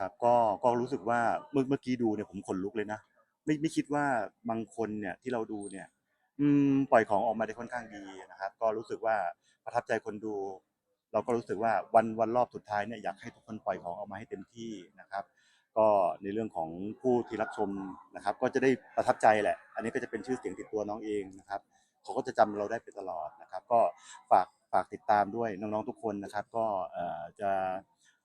ครับก็ก็รู้สึกว่าเมื่อเมื่อกี้ดูเนี่ยผมขนลุกเลยนะไม่ไม่คิดว่าบางคนเนี่ยที่เราดูเนี่ย อืมปล่อยของออกมาได้ค่อนข้างดีนะครับ ก็รู้สึกว่าประทับใจคนดู เราก็รู้สึกว่าวันวันรอบสุดท้ายเนี่ยอยากให้ทุกคนปล่อยของออกมาให้เต็มที่นะครับ ก็ในเรื่องของผู้ที่รับชมนะครับ ก็จะได้ประทับใจแหละ อันนี้ก็จะเป็นชื่อเสียงติดตัวน้องเองนะครับเขาก็จะจำเราได้ไปตลอดนะครับ ก็ฝากฝากติดตามด้วยน้องๆทุกคนนะครับ ก็จะ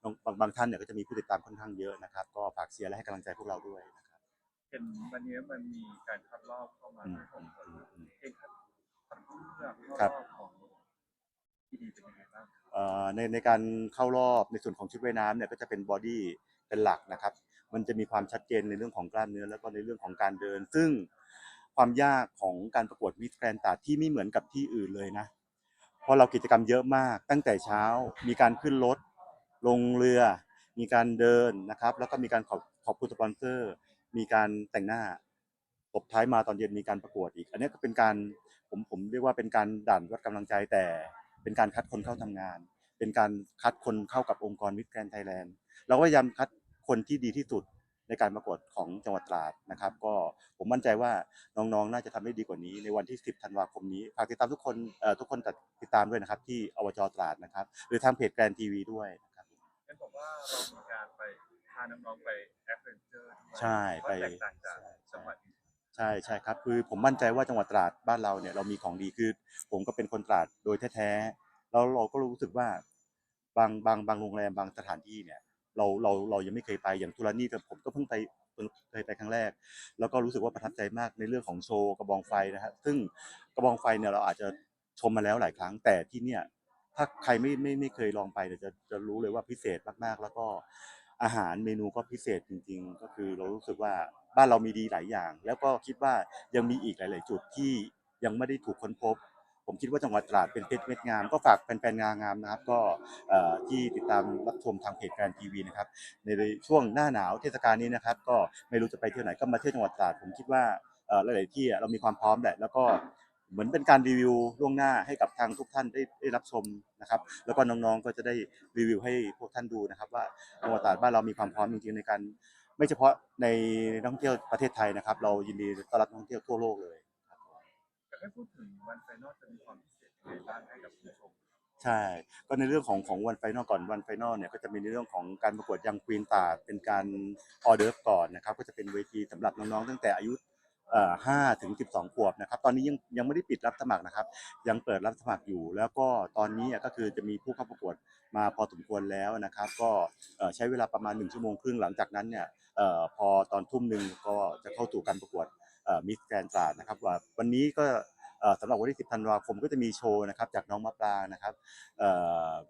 บางบางท่านเนี่ยก็จะมีผู้ติดตามค่อนข้างเยอะนะครับ ก็ฝากเชียร์และให้กำลังใจพวกเราด้วยนะครับเห็นวันนี้มันมีการคัดรอบเข้ามาอืมด้วยของคนอืมอืม เองคัดคัดเลือกเข้าครับรอบของที่ดีเป็นยังไงบ้างเอ่อในในการเข้ารอบในส่วนของชุดว่ายน้ำเนี่ยก็จะเป็นบอดี้เป็นหลักนะครับ มันจะมีความชัดเจนในเรื่องของกล้ามเนื้อแล้วก็ในเรื่องของการเดิน ซึ่งความยากของการประกวดมิสแกรนตาที่ไม่เหมือนกับที่อื่นเลยนะ เพราะเรากิจกรรมเยอะมากตั้งแต่เช้ามีการขึ้นรถ ลงเรือ มีการเดินนะครับ แล้วก็มีการขอบขอบคุณสปอนเซอร์ มีการแต่งหน้าตบท้ายมาตอนเย็นมีการประกวดอีก อันนี้ก็เป็นการผมผมเรียกว่าเป็นการด่านวัดกำลังใจแต่เป็นการคัดคนเข้าทำงาน เป็นการคัดคนเข้ากับองค์กรมิสแกรนไทยแลนด์เราก็พยายามคัดคนที่ดีที่สุดในการประกวดของจังหวัดตราดนะครับ ก็ผมมั่นใจว่าน้องๆ น่าจะทำได้ดีกว่านี้ ในวันที่ 10 ธันวาคมนี้ฝากติดตามทุกคนทุกคนติดตามด้วยนะครับ ที่อบจตราดนะครับ หรือทางเพจแกรนทีวีด้วย ว่าเรามีการไปพาน้องๆไปแอดเวนเจอร์ด้วยใช่ไป ว่าแตกต่างจากจังหวัดอื่นใช่ใช่ครับคือผมมั่นใจว่าจังหวัดตราดบ้านเราเนี่ยเรามีของดีคือ ผมก็เป็นคนตราดโดยแท้ๆแล้วเราก็รู้สึกว่าบางบางบางโรงแรมบางสถานที่เนี่ย เราเราเรายังไม่เคยไปอย่างทุรานี่ก็ผมก็เพิ่งไปเคยไปครั้งแรก แล้วก็รู้สึกว่าประทับใจมากในเรื่องของโชว์กระบองไฟนะฮะซึ่งกระบองไฟเนี่ยเราอาจจะชมมาแล้วหลายครั้งแต่ที่เนี่ย ถ้าใครไม่ไม่ไม่เคยลองไปเนี่ยจะจะรู้เลยว่าพิเศษมากๆ แล้วก็อาหารเมนูก็พิเศษจริง ๆ ก็คือเรารู้สึกว่าบ้านเรามีดีหลายอย่าง แล้วก็คิดว่ายังมีอีกหลาย ๆ จุดที่ยังไม่ได้ถูกค้นพบ ผมคิดว่าจังหวัดตราดเป็นเพชรเม็ดงามก็ฝากแฟนๆงางามนะครับ ก็เอ่อที่ติดตามรับชมทางเพจแกรนทีวีนะครับ ในช่วงหน้าหนาวเทศกาลนี้นะครับ ก็ไม่รู้จะไปเที่ยวไหนก็มาเที่ยวจังหวัดตราดผมคิดว่าเอ่อหลายๆที่อะเรามีความพร้อมแหละแล้วก็ เหมือนเป็นการรีวิวล่วงหน้าให้กับทางทุกท่านได้ได้รับชมนะครับ แล้วก็น้องๆก็จะได้รีวิวให้พวกท่านดูนะครับ ว่าจังหวัดตราดบ้านเรามีความพร้อมจริงๆในการ ไม่เฉพาะในนักท่องเที่ยวประเทศไทยนะครับ เรายินดีต้อนรับนักท่องเที่ยวทั่วโลกเลยอยากให้พูดถึงวันไฟนอลจะมีความพิเศษยังไงบ้างให้กับผู้ชมใช่ ก็ในเรื่องของของวันไฟนอลก่อนวันไฟนอลเนี่ยก็จะมีในเรื่องของการประกวดยังควีนตาดเป็นการออเดิร์ฟก่อนนะครับ ก็จะเป็นเวทีสำหรับน้องๆตั้งแต่อายุ เอ่อ5ถึง12ขวบนะครับ ตอนนี้ยังยังไม่ได้ปิดรับสมัครนะครับ ยังเปิดรับสมัครอยู่ แล้วก็ตอนนี้ก็คือจะมีผู้เข้าประกวดมาพอสมควรแล้วนะครับ ก็เออใช้เวลาประมาณ1ชั่วโมงครึ่งหลังจากนั้นเนี่ยเอ่อพอตอนทุ่มหนึ่งก็จะเข้าสู่การประกวดมิสแกรนตราดนะครับว่าวันนี้ก็เอ่อสำหรับวันที่ 10 ธันวาคมก็จะมีโชว์นะครับจากน้องมะปรางนะครับ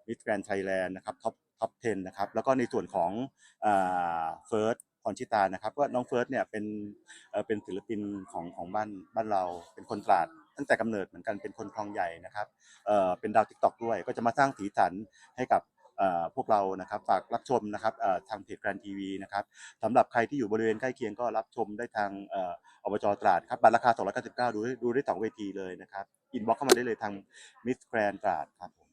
มิสแกรนไทยแลนด์นะครับท็อปท็อป 10 นะครับ แล้วก็ในส่วนของเฟิร์ส รชิตานะครับก็น้องเฟิร์สเนี่ยเป็นเป็นศิลปินของของบ้านบ้านเราเป็นคนตราดตั้งแต่กำเนิดเหมือนกันเป็นคนคลองใหญ่นะครับเอ่อเป็นดาวทิกตอกด้วย ก็จะมาสร้างสีสันให้กับพวกเรานะครับฝากรับชมนะครับทางเพจแกรนทีวีนะครับสำหรับใครที่อยู่บริเวณใกล้เคียงก็รับชมได้ทางเอ่ออบจตราดครับบัตรราคา 299 ดูได้ดูได้สองเวทีเลยนะครับอินบ็อกเข้ามาได้เลยทางมิสแกรนตราดครับ